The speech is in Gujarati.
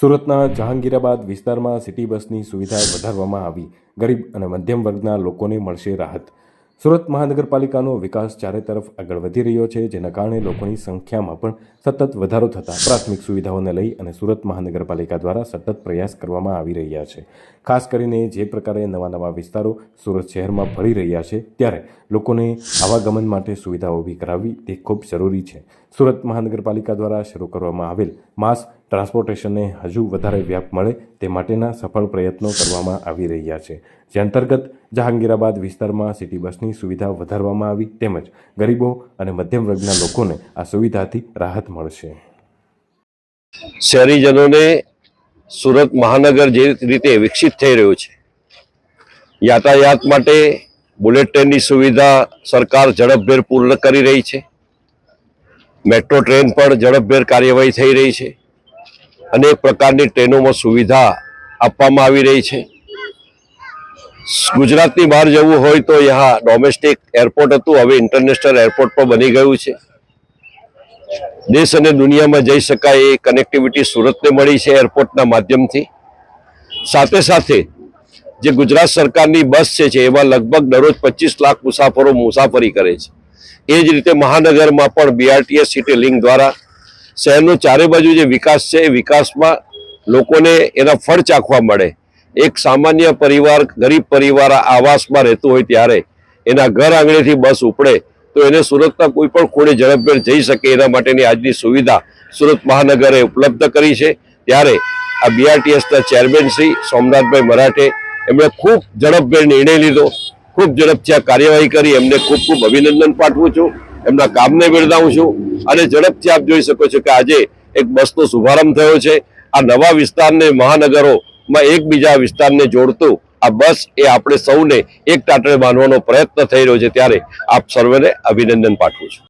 સુરતના જહાંગીરાબાદ વિસ્તારમાં સિટી બસની સુવિધા વધારવામાં આવી. ગરીબ અને મધ્યમ વર્ગના લોકોને મળશે રાહત. સુરત મહાનગરપાલિકાનો વિકાસ ચારે તરફ આગળ વધી રહ્યો છે, જેના કારણે લોકોની સંખ્યામાં પણ સતત વધારો થતાં પ્રાથમિક સુવિધાઓને લઈ અને સુરત મહાનગરપાલિકા દ્વારા સતત પ્રયાસ કરવામાં આવી રહ્યા છે. ખાસ કરીને જે પ્રકારે નવા નવા વિસ્તારો સુરત શહેરમાં ભળી રહ્યા છે, ત્યારે લોકોને આવાગમન માટે સુવિધાઓ ઊભી કરાવવી તે ખૂબ જરૂરી છે. સુરત મહાનગરપાલિકા દ્વારા શરૂ કરવામાં આવેલ માસ ટ્રાન્સપોર્ટેશનને હજુ વધારે વ્યાપ મળે તે માટેના સફળ પ્રયત્નો કરવામાં આવી રહ્યા છે. જે અંતર્ગત જહાંગીરાબાદ વિસ્તારમાં સિટી બસની સુવિધા વધારવામાં આવી તેમજ ગરીબો અને મધ્યમ વર્ગના લોકોને આ સુવિધાથી રાહત મળશે. શહેરીજનોને સુરત મહાનગર જે રીતે વિકસિત થઈ રહ્યું છે, યાતાયાત માટે બુલેટ ટ્રેનની સુવિધા સરકાર ઝડપભેર પૂર્ણ કરી રહી છે. મેટ્રો ટ્રેન પણ ઝડપભેર કાર્યવાહી થઈ રહી છે. અનેક પ્રકારની ટ્રેનોમાં સુવિધા આપવામાં આવી રહી છે. ગુજરાતની બહાર જવું હોય તો યહાં ડોમેસ્ટિક એરપોર્ટ હતું. હવે ઇન્ટરનેશનલ એરપોર્ટ પણ બની ગયું છે. દેશ અને દુનિયામાં જઈ શકાય એ કનેક્ટિવિટી સુરતને મળી છે એરપોર્ટના માધ્યમથી. સાથે સાથે જે ગુજરાત સરકારની બસ છે એમાં લગભગ દરરોજ પચીસ લાખ મુસાફરો મુસાફરી કરે છે. એ જ રીતે મહાનગરમાં પણ બીઆરટીએસ સિટી લિંક દ્વારા શહેરનો ચારે બાજુ જે વિકાસ છે, એ વિકાસમાં લોકોને એના ફળ ચાખવા મળે. એક સામાન્ય પરિવાર, ગરીબ પરિવાર આવાસમાં રહેતું હોય ત્યારે એના ઘર આંગણેથી બસ ઉપડે તો એને સુરતના કોઈ પણ ખૂણે ઝડપભેર જઈ શકે એના માટેની આજની સુવિધા સુરત મહાનગરે ઉપલબ્ધ કરી છે. ત્યારે આ બીઆરટીએસના ચેરમેન શ્રી સોમનાથભાઈ મરાઠે એમણે ખૂબ ઝડપભેર નિર્ણય લીધો. ખૂબ ઝડપથી આ કાર્યવાહી કરી. એમને ખૂબ ખૂબ અભિનંદન પાઠવું છું. એમના કામને બિરદાવું છું. અને ઝડપથી આપ જોઈ શકો છો કે આજે એક બસનો શુભારંભ થયો છે. આ નવા વિસ્તારને મહાનગરોમાં એકબીજા વિસ્તારને જોડતું આ બસ એ આપણે સૌને એક ટાટરે બાંધવાનો પ્રયત્ન થઈ રહ્યો છે. ત્યારે આપ સર્વેને અભિનંદન પાઠવું છું.